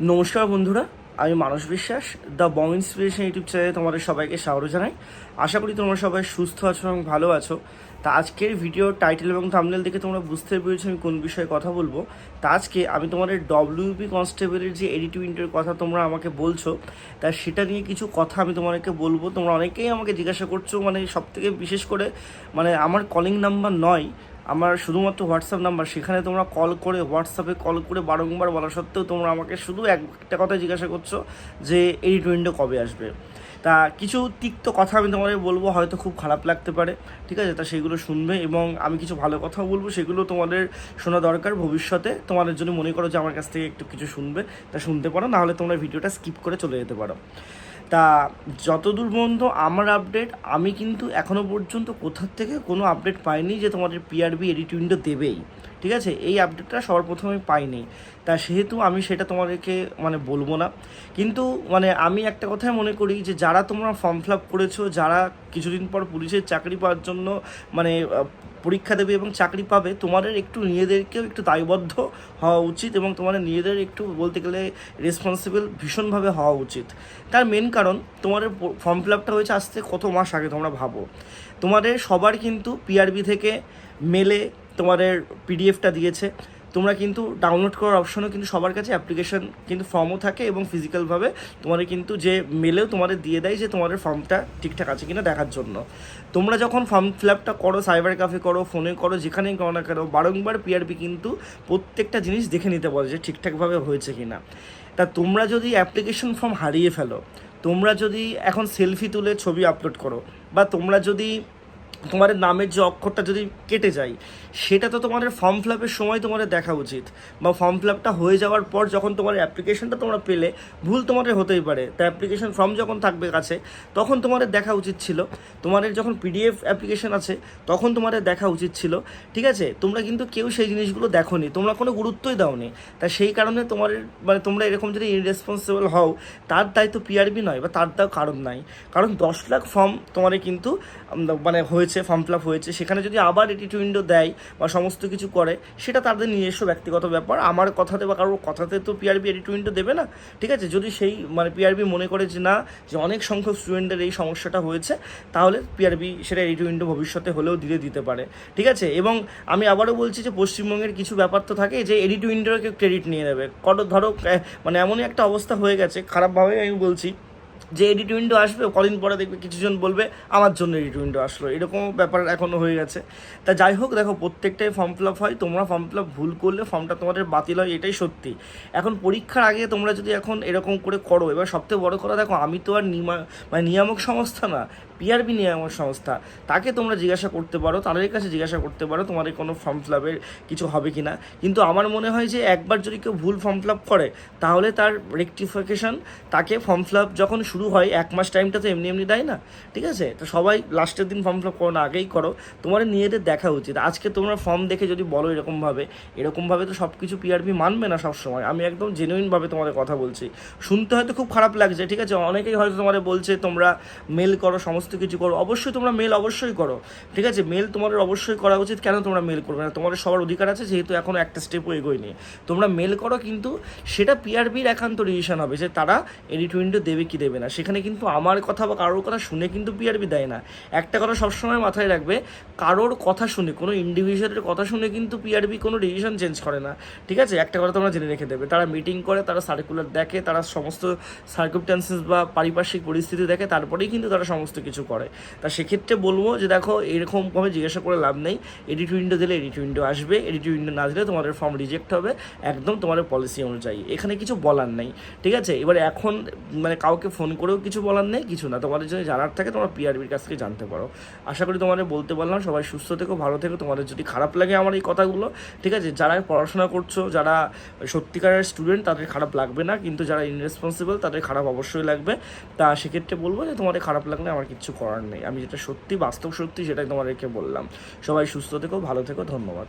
নমস্কার বন্ধুরা, আমি মানস বিশ্বাস, দ্য বং ইন্সপিরেশন ইউটিউব চ্যানেলে তোমাদের সবাইকে স্বাগত জানাই। আশা করি তোমরা সবাই সুস্থ আছো এবং ভালো আছো। তা আজকের ভিডিও টাইটেল এবং থামনেল দেখে তোমরা বুঝতে পেরেছ আমি কোন বিষয়ে কথা বলব। তা আজকে আমি তোমাদের ডব্লিউপি কনস্টেবলের যে এডিটিভ ইন্টারের কথা তোমরা আমাকে বলছো, তা সেটা নিয়ে কিছু কথা আমি তোমাদেরকে বলব। তোমরা অনেকেই আমাকে জিজ্ঞাসা করছ মানে সব থেকে বিশেষ করে মানে আমার কলিং নাম্বার নয় আমার শুধুমাত্র হোয়াটসঅ্যাপ নাম্বার, সেখানে তোমরা কল করে, হোয়াটসঅ্যাপে কল করে বারংবার বলা সত্ত্বেও তোমরা আমাকে শুধু একটা কথা জিজ্ঞাসা করছ যে, এই উইন্ডো কবে আসবে? তা কিছু তিক্ত কথা আমি তোমাদের বলব, হয়তো খুব খারাপ লাগতে পারে, ঠিক আছে? তা সেগুলো শুনবে এবং আমি কিছু ভালো কথাও বলব, সেগুলো তোমাদের শোনা দরকার ভবিষ্যতে। তোমাদের জন্য মনে করো যে, আমার কাছ থেকে একটু কিছু শুনবে, তা শুনতে পারো, নাহলে তোমরা ভিডিওটা স্কিপ করে চলে যেতে পারো। তা যতদূর পর্যন্ত আমার আপডেট আমি কিন্তু এখনও পর্যন্ত কোথার থেকে কোনো আপডেট পাইনি যে তোমাদের পিআরবি এডিট উইন্ডো দেবেই। ঠিক আছে? এই আপডেটটা সবার প্রথমে পাইনি। তা সেহেতু আমি সেটা তোমাদেরকে মানে বলব না। কিন্তু মানে আমি একটা কথাই মনে করি যে যারা তোমরা ফর্ম ফিল আপ করেছ, যারা কিছুদিন পর পুলিশের চাকরি পাওয়ার জন্য মানে পরীক্ষা দেবে এবং চাকরি পাবে, তোমাদের একটু নিজেদেরকেও একটু দায়বদ্ধ হওয়া উচিত এবং তোমাদের নিজেদের একটু বলতে গেলে রেসপন্সিবল ভীষণভাবে হওয়া উচিত। তার মেন কারণ, তোমাদের ফর্ম ফিল আপটা হয়েছে আসতে কত মাস আগে তোমরা ভাবো। তোমাদের সবার কিন্তু পিআরবি থেকে মেলে তোমাদের পিডিএফটা দিয়েছে। তোমরা কিন্তু ডাউনলোড করার অপশনও কিন্তু সবার কাছে অ্যাপ্লিকেশন কিন্তু ফর্মও থাকে এবং ফিজিক্যালভাবে তোমাদের কিন্তু যে মেলেও তোমাদের দিয়ে দেয় যে তোমাদের ফর্মটা ঠিকঠাক আছে কিনা দেখার জন্য। তোমরা যখন ফর্ম ফিল আপটা করো সাইবার ক্যাফে করো ফোনে করো, যেখানেই করো না কেন, বারংবার পিআরপি কিন্তু প্রত্যেকটা জিনিস দেখে নিতে বলে যে ঠিকঠাকভাবে হয়েছে কিনা। তা তোমরা যদি অ্যাপ্লিকেশন ফর্ম হারিয়ে ফেলো, তোমরা যদি এখন সেলফি তুলে ছবি আপলোড করো, বা তোমরা যদি তোমাদের নামের যে অক্ষরটা যদি কেটে যায়, সেটা তো তোমাদের ফর্ম ফিল আপের সময় তোমাদের দেখা উচিত। বা ফর্ম ফিল আপটা হয়ে যাওয়ার পর যখন তোমার অ্যাপ্লিকেশনটা তোমরা পেলে, ভুল তোমাদের হতেই পারে। তা অ্যাপ্লিকেশন ফর্ম যখন থাকবে কাছে, তখন তোমাদের দেখা উচিত ছিল। তোমাদের যখন পিডিএফ অ্যাপ্লিকেশন আছে, তখন তোমাদের দেখা উচিত ছিল। ঠিক আছে? তোমরা কিন্তু কেউ সেই জিনিসগুলো দেখোনি। তোমরা কোনো গুরুত্বই দাওনি। তা সেই কারণে তোমাদের মানে তোমরা এরকম যদি ইনরেসপন্সিবল হও, তার দায়িত্ব পিআরবি নয় বা তার দাও কারণ নাই। কারণ দশ লাখ ফর্ম তোমাদের কিন্তু মানে হয়েছে। ফর্ম ফিল আপ হয়েছে, সেখানে যদি আবার এডিট উইন্ডো দেয় বা সমস্ত কিছু করে, সেটা তাদের নিজস্ব ব্যক্তিগত ব্যাপার। আমার কথাতে বা কারোর কথাতে তো পিআরবি এডিট উইন্ডো দেবে না। ঠিক আছে? যদি সেই মানে পিআরবি মনে করে যে না, যে অনেক সংখ্যক স্টুডেন্টের এই সমস্যাটা হয়েছে, তাহলে পিআরবি সেটা এডিট উইন্ডো ভবিষ্যতে হলেও দিয়ে দিতে পারে। ঠিক আছে? এবং আমি আবারও বলছি যে পশ্চিমবঙ্গের কিছু ব্যাপার তো থাকে যে এডিট উইন্ডোকে ক্রেডিট নিয়ে নেবে। কত ধরো মানে এমনই একটা অবস্থা হয়ে গেছে। খারাপভাবে আমি বলছি। যে এডিট উইন্ডো আসবে, কদিন পরে দেখবে কিছুজন বলবে, আমার জন্য এডিট উইন্ডো আসলো। এরকম ব্যাপার এখনও হয়ে গেছে। তা যাই হোক, দেখো, প্রত্যেকটাই ফর্ম ফিল আপ হয়। তোমরা ফর্ম ফিল আপ ভুল করলে ফর্মটা তোমাদের বাতিল হয়, এটাই সত্যি। এখন পরীক্ষার আগে তোমরা যদি এখন এরকম করে করো, এবার সবথেকে বড় কথা, দেখো, আমি তো আর নিমা মানে নিয়ামক সংস্থা না পিআরবি নিয়ামক সংস্থা, তাকে তোমরা জিজ্ঞাসা করতে পারো, তাদের কাছে জিজ্ঞাসা করতে পারো তোমাদের কোনো ফর্ম ফিল আপের কিছু হবে কি না কিন্তু আমার মনে হয় যে একবার যদি কেউ ভুল ফর্ম ফিল আপ করে, তাহলে তার রেকটিফিকেশন তাকে ফর্ম ফিল আপ যখন শুরু হয়, এক মাস টাইমটা তো এমনি এমনি দেয় না, ঠিক আছে? তো সবাই লাস্টের দিন ফর্ম ফিল আপ করো না, আগেই করো। তোমাদের নিজেদের দেখা উচিত। আজকে তোমরা ফর্ম দেখে যদি বলো এরকমভাবে এরকমভাবে তো সব কিছু পিআরবি মানবে না সব সময় আমি একদম জেনুইনভাবে তোমাদের কথা বলছি। শুনতে হয়তো খুব খারাপ লাগছে, ঠিক আছে? অনেকেই হয়তো তোমাদের বলছে, তোমরা মেল করো, সমস্ত কিছু করো। অবশ্যই তোমরা মেল অবশ্যই করো। ঠিক আছে? মেল তোমাদের অবশ্যই করা উচিত। কেন তোমরা মেল করবে না? তোমাদের সবার অধিকার আছে, যেহেতু এখনও একটা স্টেপও এগোয়নি। তোমরা মেল করো কিন্তু সেটা পিআরবির একান্ত ডিসিশন হবে যে তারা এডিট উইন্ডো দেবে কি দেবে না। সেখানে কিন্তু আমার কথা বা কারোর কথা শুনে কিন্তু পিআরবি দেয় না। একটা কথা সবসময় মাথায় রাখবে, কারোর কথা শুনে, কোনো ইন্ডিভিজুয়ালের কথা শুনে কিন্তু পিআরবি কোনো ডিসিশন চেঞ্জ করে না। ঠিক আছে? একটা কথা তোমরা জেনে রেখে দেবে। তারা মিটিং করে, তারা সার্কুলার দেখে, তারা সমস্ত সার্কুমস্টান্সেস বা পারিপার্শ্বিক পরিস্থিতি দেখে, তারপরেই কিন্তু তারা সমস্ত কিছু করে। তা সেক্ষেত্রে বলব যে দেখো, এরকমভাবে জিজ্ঞাসা করে লাভ নেই। এডিট উইন্ডো দিলে এডিট উইন্ডো আসবে। এডিট উইন্ডো না দিলে তোমাদের ফর্ম রিজেক্ট হবে। একদম তোমাদের পলিসি অনুযায়ী। এখানে কিছু বলার নেই। ঠিক আছে? এবার এখন মানে কাউকে ফোন করেও কিছু বলার নেই, কিছু না। তোমাদের যদি জানার থাকে, তোমরা পিআরবির কাছ থেকে জানতে পারো। আশা করি তোমাদের বলতে পারলাম। সবাই সুস্থ থেকো, ভালো থেকো। তোমাদের যদি খারাপ লাগে আমার এই কথাগুলো, ঠিক আছে? যারা পড়াশোনা করছ, যারা সত্যিকারের স্টুডেন্ট তাদের খারাপ লাগবে না। কিন্তু যারা ইনরেসপন্সিবল তাদের খারাপ অবশ্যই লাগবে। তা সেক্ষেত্রে বলব যে তোমাদের খারাপ লাগলে আমার কিছু করার নেই। আমি যেটা সত্যি, বাস্তব সত্যি সেটাই তোমাদেরকে বললাম। সবাই সুস্থ থেকো, ভালো থেকো, ধন্যবাদ।